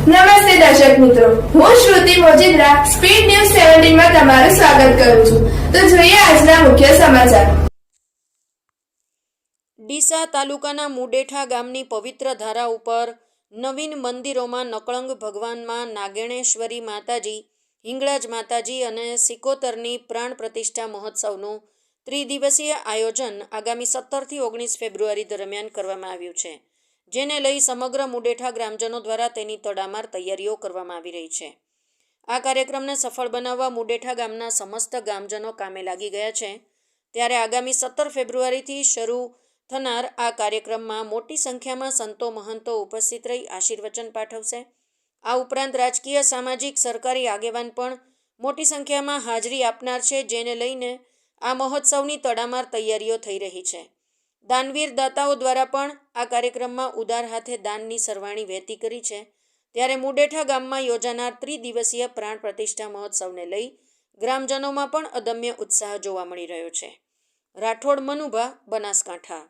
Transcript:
નમસ્તે દર્શક મિત્રો. હું શ્રુતિ મોજીદ્રા, સ્પીડ ન્યૂઝ સેવન્ટીનમાં તમારું સ્વાગત કરું છું. તો જોઈએ આજના મુખ્ય સમાચાર. ડીસા તાલુકાના મુડેઠા ગામની પવિત્ર ધારા ઉપર નવીન મંદિરોમાં નકળંગ ભગવાનમાં નાગેણેશ્વરી માતાજી, હિંગળાજ માતાજી અને સિકોતરની પ્રાણ પ્રતિષ્ઠા મહોત્સવનું ત્રિદિવસીય આયોજન આગામી સત્તરથી ઓગણીસ ફેબ્રુઆરી દરમિયાન કરવામાં આવ્યું છે. જેને લઈ સમગ્ર મુડેઠા ગ્રામજનો દ્વારા તેની તડામાર તૈયારીઓ કરવામાં આવી રહી છે. આ કાર્યક્રમને સફળ બનાવવા મુડેઠા ગામના સમસ્ત ગામજનો કામે લાગી ગયા છે. ત્યારે આગામી સત્તર ફેબ્રુઆરીથી શરૂ થનાર આ કાર્યક્રમમાં મોટી સંખ્યામાં સંતો મહંતો ઉપસ્થિત રહી આશીર્વચન પાઠવશે. આ ઉપરાંત રાજકીય, સામાજિક, સરકારી આગેવાન પણ મોટી સંખ્યામાં હાજરી આપનાર છે, જેને લઈને આ મહોત્સવની તડામાર તૈયારીઓ થઈ રહી છે. દાનવીર દાતાઓ દ્વારા પણ આ કાર્યક્રમમાં ઉદાર હાથે દાનની સરવાણી વહેતી કરી છે. ત્યારે મુડેઠા ગામમાં યોજાનાર ત્રિદિવસીય પ્રાણ પ્રતિષ્ઠા મહોત્સવને લઈ ગ્રામજનોમાં પણ અદમ્ય ઉત્સાહ જોવા મળી રહ્યો છે. રાઠોડ મનુભા, બનાસકાંઠા.